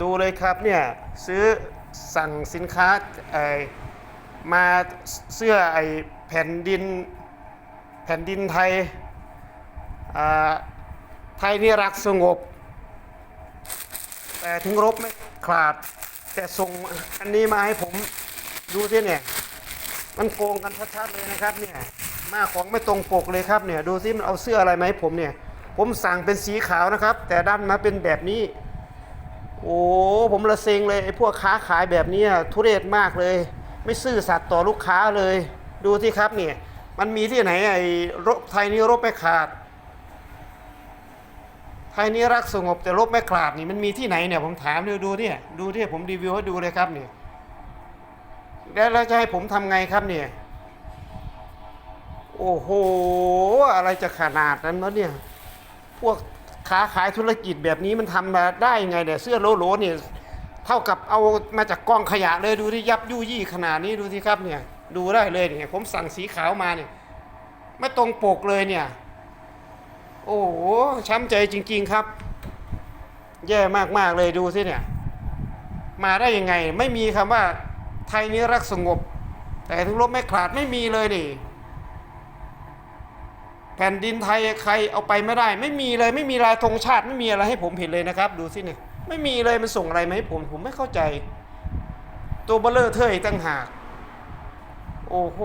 ดูเลยครับเนี่ยซื้อสั่งสินค้าไอมาเสื้อไอแผ่นดินแผ่นดินไทยอ่าไทยนี่รักสงบ แต่ถึงรบไม่ขาดแต่ส่งอันนี้มาให้ผมดูที่เนี่ย มันโกงกันชัดๆเลยนะครับเนี่ยมาของไม่ตรงปกเลยครับเนี่ยดูซิมันเอาเสื้ออะไรมาให้ผมเนี่ย ผมสั่งเป็นสีขาวนะครับ แต่ด้านมาเป็นแบบนี้ โอ้ผมละเซ็งเลยไอ้พวกค้าขายแบบนี้ทุเรศมากเลย ไม่ซื่อสัตย์ต่อลูกค้าเลย ดูที่ครับเนี่ยมันมีที่ไหนไอ้รบไทยนี่รบไม่ขาด ไทยนี่รักสงบแต่รบไม่ขาดนี่มันมีที่ไหนเนี่ยผมถามดูดูเนี่ยดูที่ผมรีวิวให้ดูเลยครับเนี่ยแล้วจะให้ผมทำไงครับเนี่ยโอ้โห อะไรจะขนาดนั้นวะเนี่ย พวก ค้าขายธุรกิจแบบนี้มันทำมาได้ยังไงเนี่ยเสื้อโลโลเนี่ยเท่ากับเอามาจากกองขยะเลยดูที่ยับยุยี่ขนาดนี้ดูสิครับเนี่ยดูได้เลยเนี่ยผมสั่งสีขาวมาเนี่ยไม่ตรงปกเลยเนี่ย โอ้โหช้ำใจจริง ๆครับ แย่มากๆเลยดูสิเนี่ย มาได้ยังไงไม่มีคำว่าไทยนี้รักสงบ แต่ถึงรบไม่ขาดไม่มีเลยนี่ ผ่นดินไทยใครเอาไปไม่ได้ ไม่มีเลยไม่มีลายธงชาติไม่มีอะไรให้ผมเห็นเลยนะครับ ดูสิเนี่ยไม่มีเลยมันส่งอะไรมาให้ผมผมไม่เข้าใจ ตัวเบลเลอร์เทยตั้งหาก โอ้โห